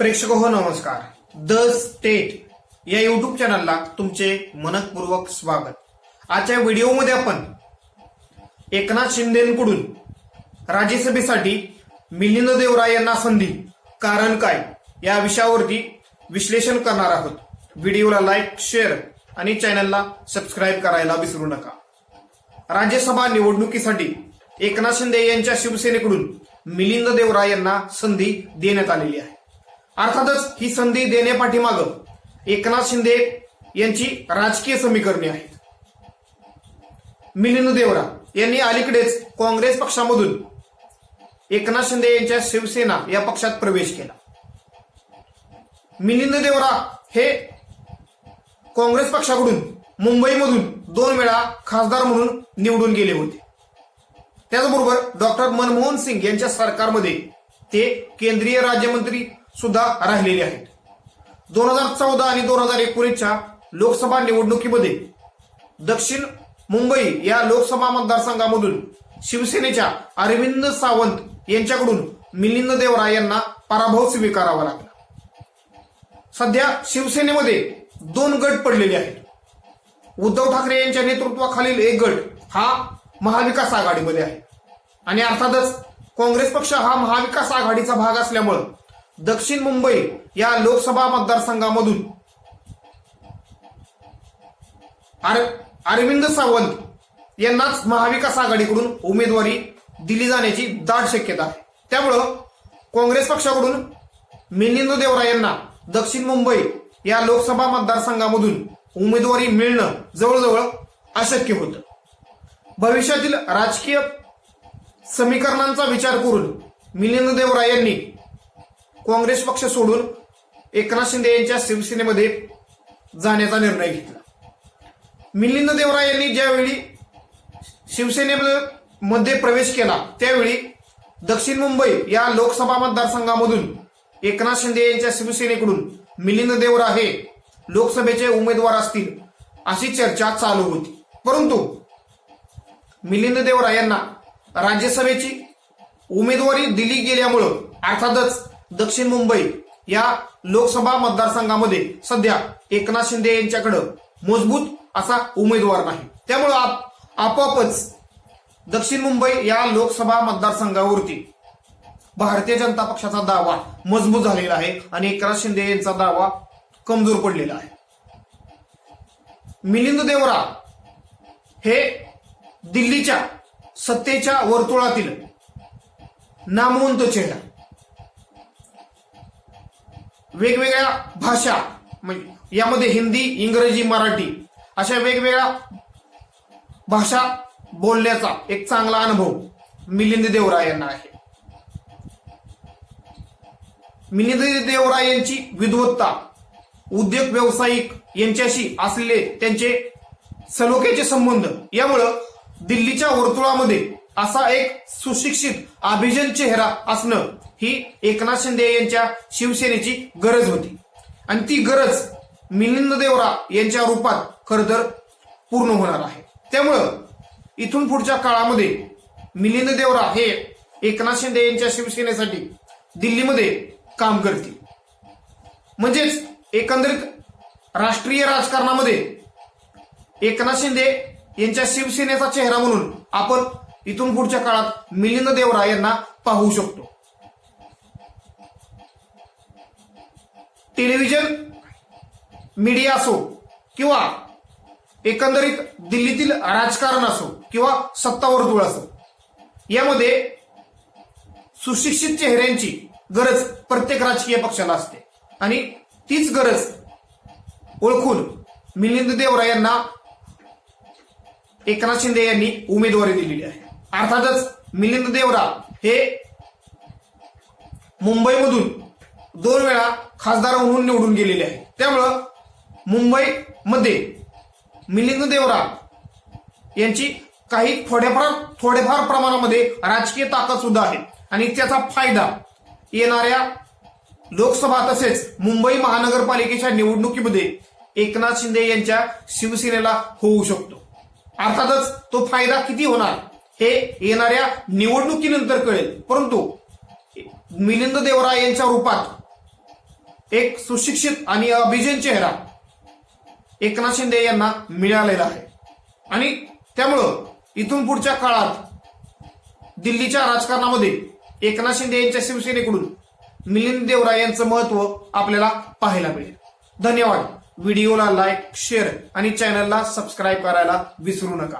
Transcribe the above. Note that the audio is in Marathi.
प्रेक्षक हो नमस्कार. द स्टेट या युट्यूब चॅनलला तुमचे मनपूर्वक स्वागत. आजच्या व्हिडिओमध्ये आपण एकनाथ शिंदेकडून राज्यसभेसाठी मिलिंद देवराय यांना संधी कारण काय या विषयावरती विश्लेषण करणार आहोत. व्हिडिओला लाईक शेअर आणि चॅनलला सबस्क्राईब करायला विसरू नका. राज्यसभा निवडणुकीसाठी एकनाथ शिंदे यांच्या शिवसेनेकडून मिलिंद देवराय यांना संधी देण्यात आलेली आहे. अर्थातच ही संधी देण्यापाठीमाग एकनाथ शिंदे यांची राजकीय समीकरणे आहेत. मिलिंद देवरा यांनी अलीकडेच काँग्रेस पक्षामधून एकनाथ शिंदे यांच्या शिवसेना या पक्षात प्रवेश केला. मिलिंद देवरा हे काँग्रेस पक्षाकडून मुंबईमधून दोन वेळा खासदार म्हणून निवडून गेले होते. त्याचबरोबर डॉक्टर मनमोहन सिंग यांच्या सरकारमध्ये ते केंद्रीय राज्यमंत्री सुद्धा राहिलेले आहेत. दोन हजार चौदा आणि दोन हजार एकोणीसच्या लोकसभा निवडणुकीमध्ये दक्षिण मुंबई या लोकसभा मतदारसंघामधून शिवसेनेच्या अरविंद सावंत यांच्याकडून मिलिंद देवरा यांना पराभव स्वीकारावा लागला. सध्या शिवसेनेमध्ये दोन गट पडलेले आहेत. उद्धव ठाकरे यांच्या नेतृत्वाखालील एक गट हा महाविकास आघाडीमध्ये आहे. आणि अर्थातच काँग्रेस पक्ष हा महाविकास आघाडीचा भाग असल्यामुळं दक्षिण मुंबई या लोकसभा मतदारसंघामधून अर- अरविंद सावंत यांनाच महाविकास आघाडीकडून उमेदवारी दिली जाण्याची दाट शक्यता आहे. त्यामुळं काँग्रेस पक्षाकडून मिलिंद देवरा यांना दक्षिण मुंबई या लोकसभा मतदारसंघामधून उमेदवारी मिळणं जवळजवळ अशक्य होतं. भविष्यातील राजकीय समीकरणांचा विचार करून मिलिंद देवरा यांनी काँग्रेस पक्ष सोडून एकनाथ शिंदे यांच्या शिवसेनेमध्ये जाण्याचा निर्णय घेतला. मिलिंद देवरा यांनी ज्यावेळी शिवसेनेमध्ये प्रवेश केला त्यावेळी दक्षिण मुंबई या लोकसभा मतदारसंघामधून एकनाथ शिंदे यांच्या शिवसेनेकडून मिलिंद देवरा हे लोकसभेचे उमेदवार असतील अशी चर्चा चालू होती. परंतु मिलिंद देवरा यांना राज्यसभेची उमेदवारी दिली गेल्यामुळं अर्थातच दक्षिण मुंबई या लोकसभा मतदारसंघामध्ये सध्या एकनाथ शिंदे यांच्याकडं मजबूत असा उमेदवार नाही. त्यामुळं आप- आपोआपच दक्षिण मुंबई या लोकसभा मतदारसंघावरती भारतीय जनता पक्षाचा दावा मजबूत झालेला आहे आणि एकनाथ शिंदे यांचा दावा कमजोर पडलेला आहे. मिलिंद देवरा हे दिल्लीच्या सत्तेच्या वर्तुळातील नामवंत चेहरा वेगवेगळ्या भाषा म्हणजे यामध्ये हिंदी इंग्रजी मराठी अशा वेगवेगळ्या भाषा बोलण्याचा एक चांगला अनुभव मिलिंद देवराय यांना आहे. मिलिंद देवराय यांची विद्वत्ता उद्योग व्यावसायिक यांच्याशी असलेले त्यांचे सलोख्याचे संबंध यामुळं दिल्लीच्या वर्तुळामध्ये असा एक सुशिक्षित अभिजन चेहरा असणं ही एकनाथ शिंदे यांच्या शिवसेनेची गरज होती. आणि ती गरज मिलिंद देवरा यांच्या रूपात खरं तर पूर्ण होणार आहे. त्यामुळं इथून पुढच्या काळामध्ये मिलिंद देवरा हे एकनाथ शिंदे यांच्या शिवसेनेसाठी दिल्लीमध्ये काम करतील. म्हणजेच एकंदरीत राष्ट्रीय राजकारणामध्ये एकनाथ शिंदे यांच्या शिवसेनेचा चेहरा म्हणून आपण इथून पुढच्या काळात मिलिंद देवरा यांना पाहू शकतो. टेलिव्हिजन मीडिया असो किंवा एकंदरीत दिल्लीतील राजकारण असो किंवा सत्तावर्तुळ असो यामध्ये सुशिक्षित चेहऱ्यांची गरज प्रत्येक राजकीय पक्षाला असते. आणि तीच गरज ओळखून मिलिंद देवरा यांना एकनाथ शिंदे यांनी उमेदवारी दिलेली आहे. अर्थातच मिलिंद देवरा हे मुंबईमधून दोन वेळा खासदार म्हणून निवडून गेलेले आहे त्यामुळं मुंबईमध्ये मिलिंद देवरा यांची काही थोड्याफार थोड्याफार प्रमाणामध्ये राजकीय ताकद सुद्धा आहे. आणि त्याचा फायदा येणाऱ्या लोकसभा तसेच मुंबई महानगरपालिकेच्या निवडणुकीमध्ये एकनाथ शिंदे यांच्या शिवसेनेला होऊ शकतो. अर्थातच तो फायदा किती होणार हे येणाऱ्या निवडणुकीनंतर कळेल. परंतु मिलिंद देवरा यांच्या रूपात एक सुशिक्षित आणि अभिजन चेहरा एकनाथ शिंदे यांना मिळालेला आहे. आणि त्यामुळं इथून पुढच्या काळात दिल्लीच्या राजकारणामध्ये एकनाथ शिंदे यांच्या शिवसेनेकडून मिलिंद देवरा यांचं महत्त्व आपल्याला पाहायला मिळेल. धन्यवाद. व्हिडिओला लाईक शेअर आणि चॅनलला सबस्क्राईब करायला विसरू नका.